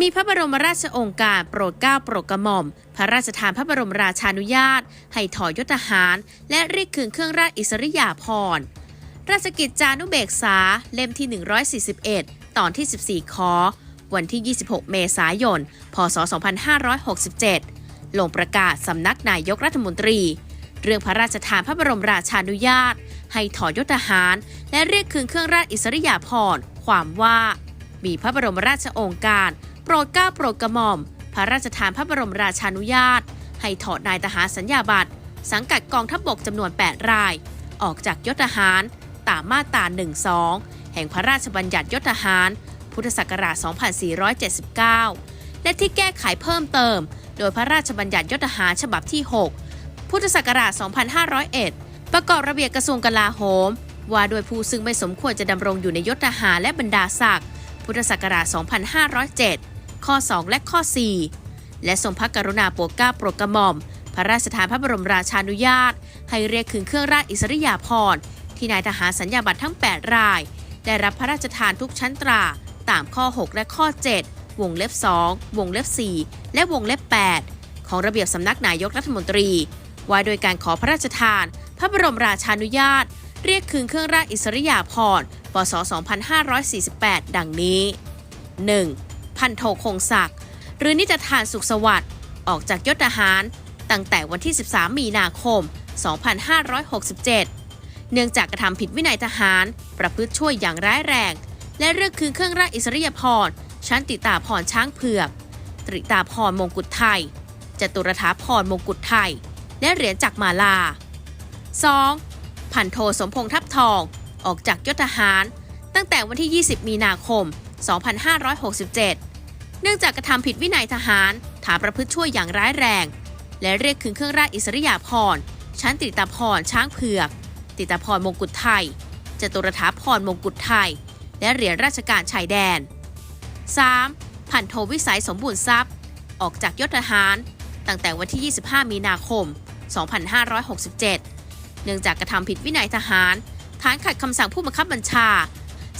มีพระบรมราชองค์การโปรดเกล้าโปรดกระหม่อม พระราชทานพระบรมราชานุญาต ให้ถอยยศทหาร และเรียกคืนเครื่องราชอิสริยาภรณ์ราชกิจจานุเบกษาเล่มที่ 141 ตอนที่ 14 คอ วันที่ 26 เมษายน พศ 2567 ลงประกาศสำนักนายกรัฐมนตรี เรื่องพระราชทานพระบรมราชานุญาต ให้ถอยยศทหาร และเรียกคืนเครื่องราชอิสริยาภรณ์ความว่า มีพระบรมราชโองการ ปรดกล้าโปรดกระหม่อม พระราชทานพระบรมราชานุญาต ให้ถอดนายทหารสัญญาบัตร สังกัดกองทัพบกจำนวน 8 ราย ออกจากยศทหาร ตามมาตรา12 แห่งพระราชบัญญัติยศทหาร พุทธศักราช 2479 และที่แก้ไขเพิ่มเติม โดยพระราชบัญญัติยศทหารฉบับที่ 6 พุทธศักราช 2501 ประกอบระเบียบกระทรวงกลาโหม ว่าโดยผู้ซึ่งไม่สมควรจะดำรงอยู่ในยศทหารและบรรดาศักดิ์พุทธศักราช 2507 ข้อ 2 และข้อ 4 และทรงพระกรุณาโปรดเกล้าโปรดกระหม่อม พระราชทานพระบรมราชานุญาต ให้เรียกคืนเครื่องราชอิสริยาภรณ์ที่นายทหารสัญญาบัตรทั้ง 8 ราย ได้รับพระราชทานทุกชั้นตรา ตามข้อ 6 และข้อ 7 วงเล็บ 2 วงเล็บ 4 และวงเล็บ 8 ของระเบียบสำนักนายกรัฐมนตรี ว่าโดยการขอพระราชทาน พระบรมราชานุญาต เรียกคืนเครื่องราชอิสริยาภรณ์ปศ2548 ดังนี้ 1. พันโทคงศักดิ์หรือนิจทานสุขสวัสดิ์ออกจากยศทหาร ตั้งแต่วันที่ 13 มีนาคม 2567 เนื่องจากกระทำผิดวินัยทหาร ประพฤติช่วยอย่างร้ายแรง และเรียกคืนเครื่องราชอิสริยาภรชั้นติตาพรช้างเผือกตริตาพรมงกุฎไทย จตุรถาพรมงกุฎไทย และเหรียญจากมาลา 2. พันโทสมพงษ์ทับทอง ออกจากยศทหาร ตั้งแต่วันที่ 20 มีนาคม 2567 เนื่องจากกระทำผิดวินัยทหารฐานประพฤติช่วยอย่างร้ายแรง และเรียกคืนเครื่องราชอิสริยาภรณ์ชั้นติตาพรช้างเผือก ติตาพรมงกุฎไทยจตุรถาพรมงกุฎไทย และเหรียญราชการชายแดน 3. พันโทวิสัยสมบูรณ์ทรัพย์ ออกจากยศทหาร ตั้งแต่วันที่ 25 มีนาคม 2567 เนื่องจากกระทำผิดวินัยทหาร ฐานขัดคำสั่งผู้บังคับบัญชา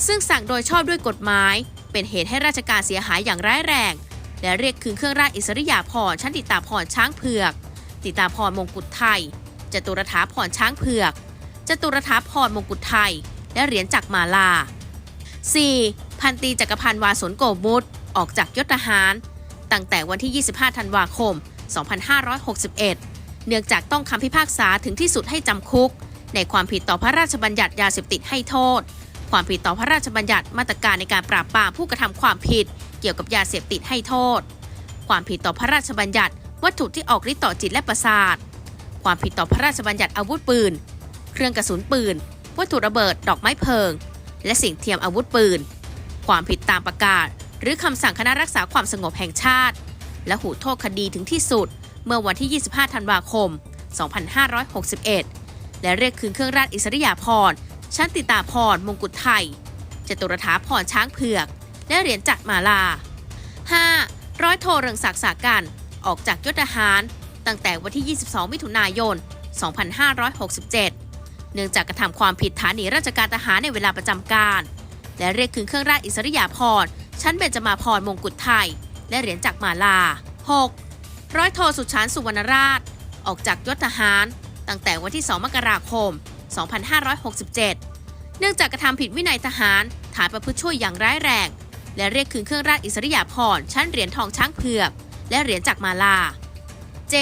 ซึ่งสั่งโดยชอบด้วยกฎหมาย เป็นเหตุให้ราชการเสียหายอย่างร้ายแรง และเรียกคืนเครื่องราชอิสริยาภรณ์ชั้นติตาพรช้างเผือก ติตาพรมงกุฎไทย จตุรถาพรช้างเผือก จตุรถาพรมงกุฎไทย และเหรียญจักรมาลา 4. พันตีจักรพันธ์วาสนโกมุตออกจากยศทหาร ตั้งแต่วันที่ 25 ธันวาคม 2561 เนื่องจากต้องคำพิพากษาถึงที่สุดให้จำคุก ในความผิดต่อพระราชบัญญัติยาเสพติดให้โทษ ความผิดต่อพระราชบัญญัติมาตรการในการปราบปรามผู้กระทำความผิด เกี่ยวกับยาเสพติดให้โทษ ความผิดต่อพระราชบัญญัติ วัตถุที่ออกฤทธิ์ต่อจิตและประสาท ความผิดต่อพระราชบัญญัติอาวุธปืน เครื่องกระสุนปืน วัตถุระเบิด ดอกไม้เพลิง และสิ่งเทียมอาวุธปืน ความผิดตามประกาศ หรือคำสั่งคณะรักษาความสงบแห่งชาติ และหูโทษคดีถึงที่สุด เมื่อวันที่ 25 ธันวาคม 2561 และเรียกคืนเครื่องราชอิสริยาภรณ์ ชั้นติตาพรมงกุฎไทยจตุรถาพรช้างเผือก และเหรียญจักรมาลา 5. ร้อยโทเรืองศักดิ์สากัน ออกจากยศทหาร ตั้งแต่วันที่ 22 มิถุนายน 2567 เนื่องจากกระทำความผิดฐานหนีราชการทหารในเวลาประจำการ และเรียกคืนเครื่องราชอิสริยาภรณ์ชั้นเบญจมาภรมงกุฎไทย และเหรียญจักรมาลา 6. ร้อยโทสุชานสุวรรณราช ออกจากยศทหาร ตั้งแต่วันที่ 2 มกราคม 2567 2,567 เนื่องจากกระทำผิดวินัยทหาร ฐานประพฤติช่วยอย่างร้ายแรง และเรียกคืนเครื่องราชอิสริยาภรณ์ชั้นเหรียญทองช้างเผือก และเหรียญจักรมาลา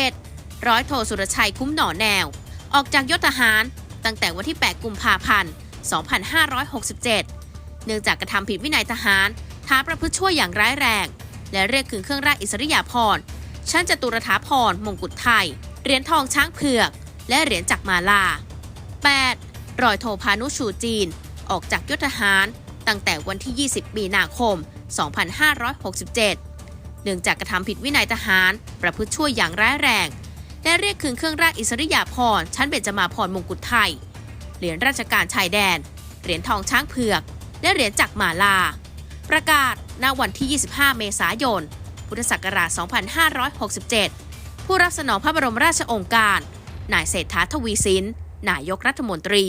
7. ร้อยโทสุรชัยคุ้มหน่อแนว ออกจากยศทหาร ตั้งแต่วันที่ 8 กุมภาพันธ์ 2567 เนื่องจากกระทำผิดวินัยทหารฐานประพฤติช่วยอย่างร้ายแรง และเรียกคืนเครื่องราชอิสริยาภรณ์ชั้นจตุรถาพรมงกุฎไทย เหรียญทองช้างเผือก และเหรียญจักรมาลา 8. รอยโทพานุชูจีน ออกจากยศทหาร ตั้งแต่วันที่ 20 มีนาคม 2567 เนื่องจากกระทำผิดวินัยทหาร ประพฤติช่วยอย่างร้ายแรง และเรียกคืนเครื่องราชอิสริยาภรณ์ชั้นเบญจมาภรมงกุฎไทย เหรียญราชการชายแดน เหรียญทองช้างเผือก และเหรียญจักรมาลา ประกาศณวันที่ 25 เมษายน พุทธศักราช 2567 ผู้รับสนองพระบรมราชโองการ นายเศรษฐาทวีสิน นายกรัฐมนตรี